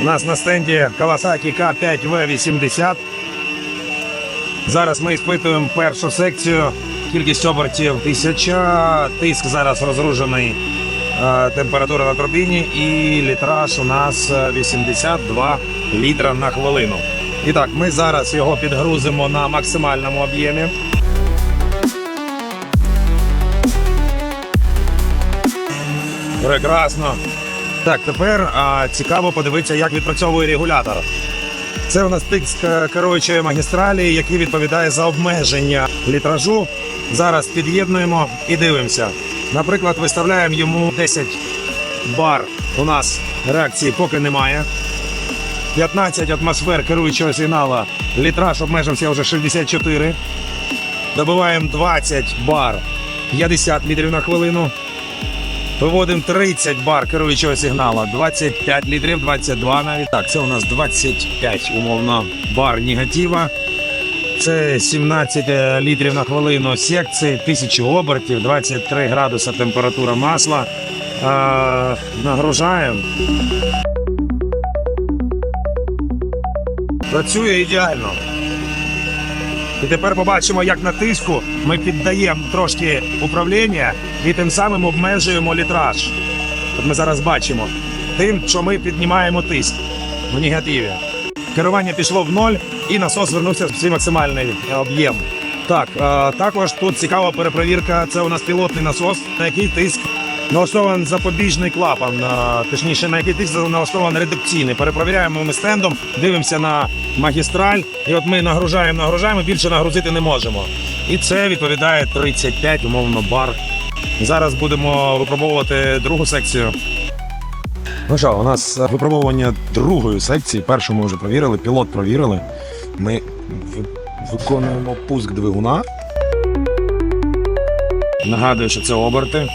У нас на стенді Kawasaki K5V80. Зараз ми іспитуємо першу секцію. Кількість обертів 1000, тиск зараз розгружений, е, температура на турбіні і літраж у нас е, 82 літра на хвилину. І так, ми зараз його підгрузимо на максимальному об'ємі. Прекрасно. Так, тепер а, цікаво подивитися, як відпрацьовує регулятор. Це у нас тиск е, керуючої магістралі, який відповідає за обмеження літражу. Зараз під'єднуємо і дивимося. Наприклад, виставляємо йому 10 бар. У нас реакції поки немає. 15 атмосфер керуючого сигнала. Літраж обмежився вже 64. Добиваємо 20 бар 50 літрів на хвилину. Виводимо 30 бар керуючого сигнала, 25 літрів, 22 навіть. Так, це у нас 25 умовно бар негатива. Це 17 е, літрів на хвилину секції, 1000 обертів, 23 градуса температура масла. Е, нагружаємо. Працює ідеально. І тепер побачимо, як на тиску ми піддаємо трошки управління і тим самим обмежуємо літраж. От ми зараз бачимо тим, що ми піднімаємо тиск в негативі. Керування пішло в ноль і насос вернувся в свій максимальний е, об'єм. Так, е, також тут цікава перепровірка. Це у нас пілотний насос, на який тиск налаштований запобіжний клапан, е, точніше, на який тиск налаштований редукційний. Перепровіряємо ми стендом, дивимося на магістраль, і от ми нагружаємо, нагружаємо, більше нагрузити не можемо. І це відповідає 35 умовно бар. Зараз будемо випробовувати другу секцію. Ну що, у нас випробовування другої секції. Першу ми вже провірили, пілот провірили. Ми виконуємо пуск двигуна. Нагадую, що це оберти.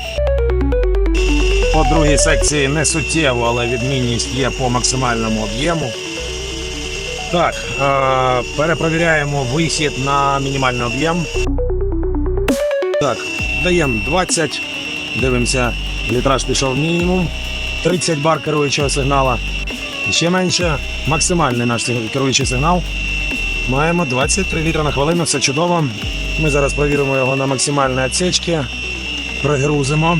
По другій секції не суттєво, але відмінність є по максимальному об'єму. Так, е- перепровіряємо вихід на мінімальний об'єм. Так, даємо 20. Дивимося, літраж пішов мінімум. 30 бар керуючого сигнала. Ще менше. Максимальний наш керуючий сигнал. Маємо 23 літра на хвилину, все чудово. Ми зараз провіримо його на максимальній відсічці. Пригрузимо.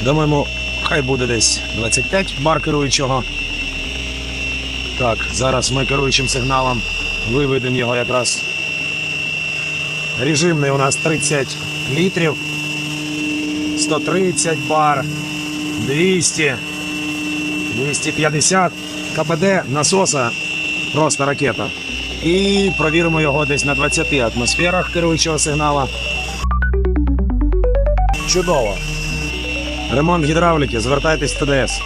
Думаємо, хай буде десь 25 бар керуючого. Так, зараз ми керуючим сигналом виведемо його якраз. Режимний у нас 30 літрів. 130 бар, 200, 250 КПД насоса просто ракета. І провіримо його десь на 20 атмосферах керуючого сигнала. Чудово. Ремонт гідравліки, звертайтесь в ТДС.